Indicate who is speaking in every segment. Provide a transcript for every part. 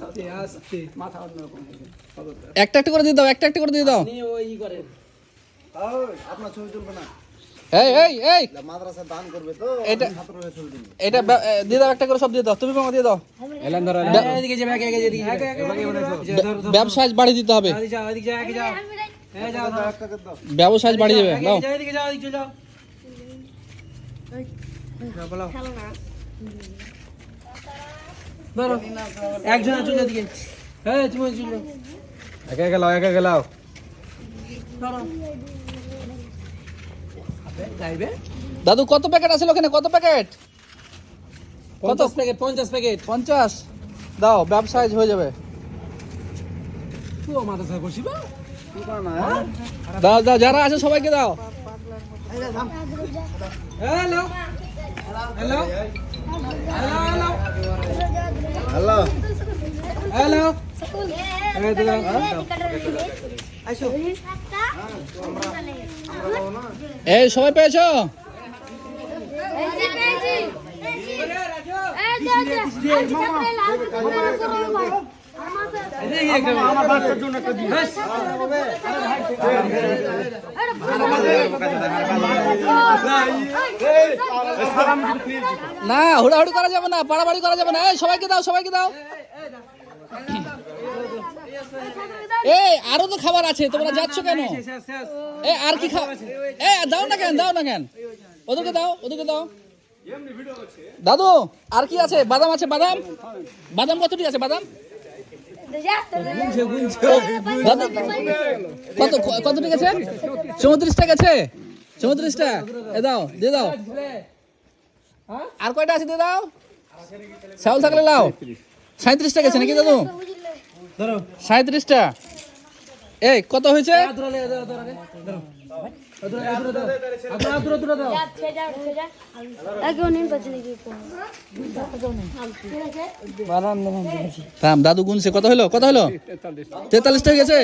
Speaker 1: আস্তে আস্তে মাথা অন্যরকম গেছে খবরদার
Speaker 2: একটা একটা করে দিয়ে দাও একটা একটা করে দিয়ে দাও।
Speaker 1: আপনি ওই করেন।
Speaker 3: আপনার ছবি তুলবে না।
Speaker 2: এই এই এই।
Speaker 3: মাদ্রাসা দান করবে তো
Speaker 2: এটা- দিয়ে দাও একটা করে সব দিয়ে দাও। তুমি মামা দিয়ে দাও।
Speaker 1: এলান ধরো এদিকে
Speaker 2: ব্যবসায় বাড়িয়ে দিতে হবে।
Speaker 1: এদিকে যাও এদিকে এদিকে
Speaker 2: ব্যবসায় বাড়িয়ে যাবে দাও।
Speaker 1: এদিকে যাও এদিকে ধরো একজন আছে এদিকে হ্যাঁ তুমি চলো
Speaker 3: একা গেলাও একা গেলাও
Speaker 1: ধরো।
Speaker 2: দাদু কত প্যাকেট আছে ওখানে? কত প্যাকেট? কত?
Speaker 1: পঞ্চাশ প্যাকেট পঞ্চাশ প্যাকেট।
Speaker 2: পঞ্চাশ? দাও ব্যবসায় হয়ে যাবে। দাও দাও যারা আছে সবাইকে দাও।
Speaker 1: Hello hello. Hello
Speaker 3: hello
Speaker 1: hello এই তো দাও
Speaker 2: এই সবাই পেয়েছ
Speaker 1: আমার বাচ্চার জন্য একটা দিন
Speaker 2: না, হুড়াহুড়ি করা যাবে না পাড়াবাড়ি করা যাবে না। এই, সবাইকে দাও সবাইকে দাও। এই, আরও তো খাবার আছে, তোমরা যাচ্ছ কেন? এ আর কি খা এ দাও না কেন, দাও না কেন। ওদেরকে দাও ওদেরকে দাও। দাদু, আর কি আছে? বাদাম আছে, বাদাম? বাদাম কতটি আছে, বাদাম? দাদু কত গেছে চৌত্রিশটা গেছে? চৌত্রিশটা। এ দাও, দিয়ে দাও। আর কয়টা আছে, দিয়ে দাও? চাউল থাকলে লাও। সাঁত্রিশটা গেছে নাকি, দাদু? সাঁত্রিশটা এই, কত হয়েছে? দাদু গুনছে। কত হলো? কত হলো? তেতাল্লিশটা গেছে?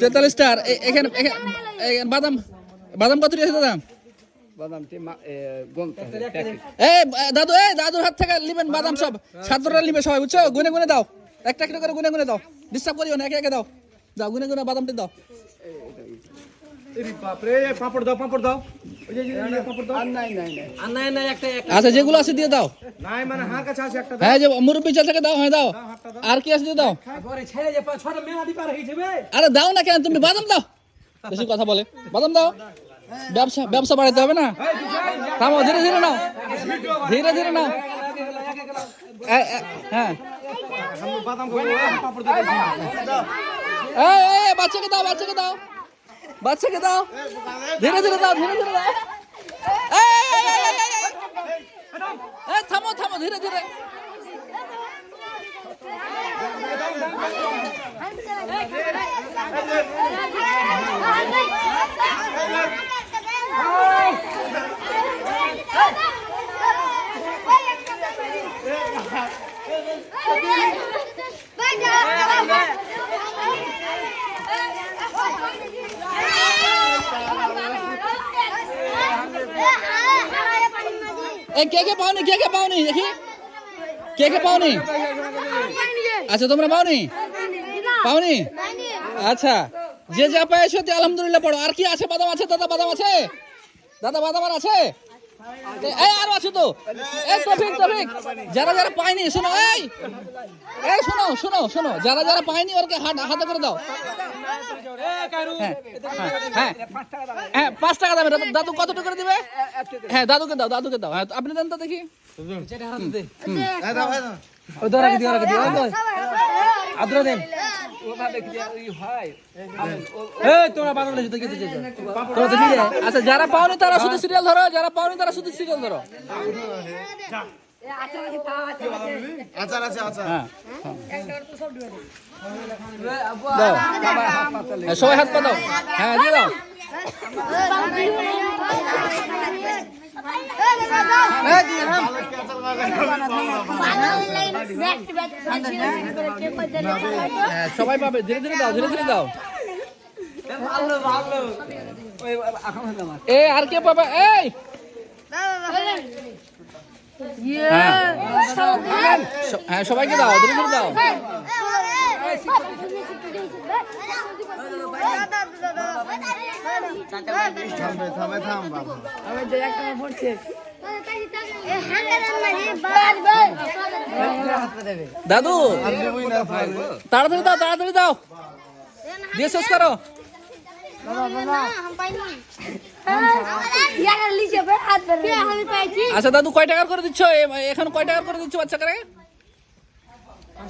Speaker 2: তেতাল্লিশটা। আর এখানে বাদাম বাদাম কত আছে দাদা? দাদু এই হাত বাদাম সব। সবাই, বুঝছ? গুনে গুনে দাও। একটা করে গুনে গুনে দাও। ডিস্টার্ব করিও না, একে একে দাও। যাও, গুনে গুনে বাদামটি দাও। আচ্ছা যেগুলো আছে দিয়ে দাও
Speaker 3: নাই মানে হাঁ কাছে আছে একটা
Speaker 2: হ্যাঁ যে মুরব্বী চাল থেকে দাও হ্যাঁ দাও আর কি আছে দিয়ে দাও
Speaker 1: পরে ছেড়ে যে পা- ছটা মেলা দিবার হয়ে যাবে
Speaker 2: আরে দাও না কেন তুমি বাদাম দাও বেশি কথা বলে বাদাম দাও ব্যবসা ব্যবসা বাড়াতে হবে না থামো ধীরে ধীরে নাও ধীরে ধীরে নাও এ- এ- হ্যাঁ
Speaker 3: বাদাম খাব পাপড় দাও
Speaker 2: এই, এই, এই, বাচ্চাকে দাও বাচ্চাকে দাও বাচ্চাকে দাও ধীরে ধীরে দাও ধীরে ধীরে দাও থামো থামো ধীরে ধীরে কে কে পাওনি, কে কে পাওনি? দেখি। কে কে পাওনি? আচ্ছা তোমরা পাওনি? পাওনি? আচ্ছা যে যা পেয়েছ আলহামদুলিল্লাহ পড়ো। আর কি আছে? বাদাম আছে? দাদা, বাদাম আছে? দাদা, বাদাম আছে? এই আরও আছে তো। এই তফিক তফিক। যারা যারা পায়নি শোনো এই। এই শোনো শোনো শোনো। যারা যারা পায়নি ওরকে হাত হাতে করে দাও। হ্যাঁ হ্যাঁ, হ্যাঁ হ্যাঁ পাঁচ টাকা দামে দাদু- দাদু কত টাকা করে দিবে? হ্যাঁ দাদুকে দাও দাদুকে দাও। হ্যাঁ আপনি দেন তো দেখি।
Speaker 1: ও ধরা কি ধরা কি ধরা আদ্র দেন। এই তো যেতে তো
Speaker 2: আচ্ছা যারা পাওনি তারা শুধু সিরিয়াল ধরো যারা পাওনি তারা শুধু সিরিয়াল ধরো।
Speaker 3: আচার আছে আচার
Speaker 2: হ্যাঁ দাও। হ্যাঁ, সবাই হাত পা দাও। হ্যাঁ দিয়ে দাও। হ্যাঁ সবাই পাবে ধীরে ধীরে দাও ধীরে ধীরে দাও।
Speaker 1: ভালো ভালো ওই
Speaker 2: এ আর কে পাবে? এই! হ্যাঁ। হ্যাঁ সবাইকে দাও ধীরে ধীরে দাও।
Speaker 3: থামে থাম বাবা
Speaker 2: দাদু
Speaker 3: আর দেবই না পারবে
Speaker 2: তাড়াতাড়ি দাও তাড়াতাড়ি দাও। দিয়ে শেষ করো। আচ্ছা দাদু, কয় টাকার করে দিচ্ছ? এখন কয় টাকার করে দিচ্ছ বাচ্চা করে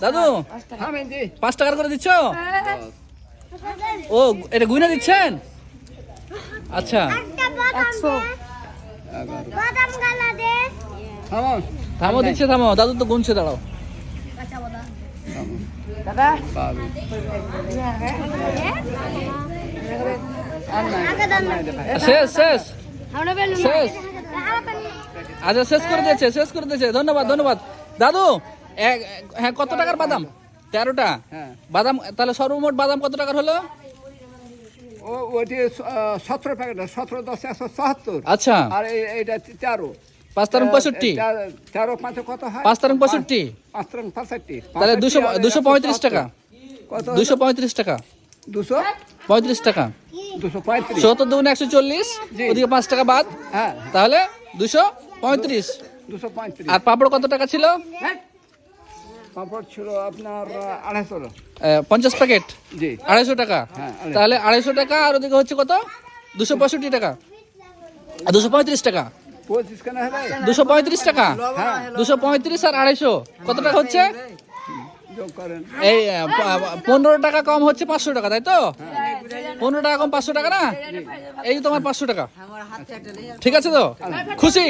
Speaker 2: দাদু, পাঁচ টাকার করে দিচ্ছ? ও, এটা গুইনা দিচ্ছেন? আচ্ছা।
Speaker 3: থামো।
Speaker 2: থামো দিচ্ছে থামো। দাদু তো গুনছে দাঁড়াও। শেষ শেষ। শেষ। আচ্ছা শেষ করে দিয়েছে শেষ করে দিয়েছে। ধন্যবাদ ধন্যবাদ। দাদু এক- হ্যাঁ কত টাকার বাদাম? তেরোটা।
Speaker 3: হ্যাঁ।
Speaker 2: বাদাম তাহলে সর্বমোট বাদাম কত টাকার হলো?
Speaker 3: ও ওটি সতেরো প্যাকেট সতেরো দশ একশো চুয়াত্তর
Speaker 2: আচ্ছা।
Speaker 3: আর এই- এইটা তেরো।
Speaker 2: পাঁচ পঁয়ষট্টি।
Speaker 3: তেরো- পাঁচে কত হয়?
Speaker 2: পাঁচ পঁয়ষট্টি।
Speaker 3: পাঁচ পঁয়ষট্টি।
Speaker 2: তাহলে দুশো দুশো পঁয়ত্রিশ টাকা।
Speaker 3: কত?
Speaker 2: দুশো পঁয়ত্রিশ টাকা।
Speaker 3: দুশো?
Speaker 2: পঁয়ত্রিশ টাকা।
Speaker 3: দুশো পঁয়ত্রিশ।
Speaker 2: সত্তর দুগুণ একশো চল্লিশ। ওদিকে পাঁচ টাকা বাদ।
Speaker 3: হ্যাঁ।
Speaker 2: তাহলে দুশো পঁয়ত্রিশ।
Speaker 3: দুশো পঁয়ত্রিশ।
Speaker 2: আর পাপড় কত টাকা ছিল?
Speaker 3: পাঁপড় ছিল আপনার আড়াইশো
Speaker 2: পঞ্চাশ প্যাকেট?
Speaker 3: জি।
Speaker 2: আড়াইশো টাকা?
Speaker 3: হ্যাঁ,
Speaker 2: তাহলে আড়াইশো টাকা আর ওদিকে হচ্ছে কত? দুশো পঁয়ষট্টি টাকা। আর দুশো পঁয়ত্রিশ টাকা?
Speaker 3: পঁচিশ কেন হবে
Speaker 2: দুশো পঁয়ত্রিশ টাকা?
Speaker 3: হ্যাঁ।
Speaker 2: দুশো পঁয়ত্রিশ আর আড়াইশো কত টাকা হচ্ছে? এই পনেরো টাকা কম হচ্ছে পাঁচশো টাকা তাই তো? পনেরো টাকা কম পাঁচশো টাকা না? এই তোমার পাঁচশো টাকা। ঠিক আছে তো? খুশি?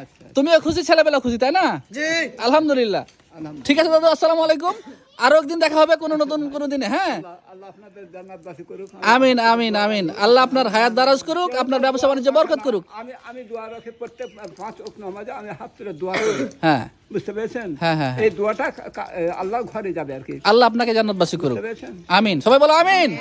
Speaker 3: আচ্ছা।
Speaker 2: তুমিও খুশি ছেলেবেলা খুশি তাই না? আলহামদুলিল্লাহ। ঠিক আছে দাদা আসসালামু আলাইকুম। আরও একদিন দেখা হবে কোনো নতুন কোনো দিনে হ্যাঁ?
Speaker 3: আল্লাহ
Speaker 2: আমিন আমিন আমিন। আল্লাহ আপনার হায়াত দারাজ করুক আপনার ব্যবসা বাণিজ্য বরকত করুক।
Speaker 3: আমি আমি দোয়া রাখি প্রত্যেক পাঁচ ওক নামাজে আমি হাত তুলে দোয়া করি।
Speaker 2: হ্যাঁ।
Speaker 3: বুঝতে পেরেছেন?
Speaker 2: হ্যাঁ, হ্যাঁ, হ্যাঁ।
Speaker 3: এই দোয়াটা কা- ঘরে যাবে আর কি।
Speaker 2: আল্লাহ আপনাকে জান্নাতবাসী করুক। আমিন। সবাই বলো আমিন।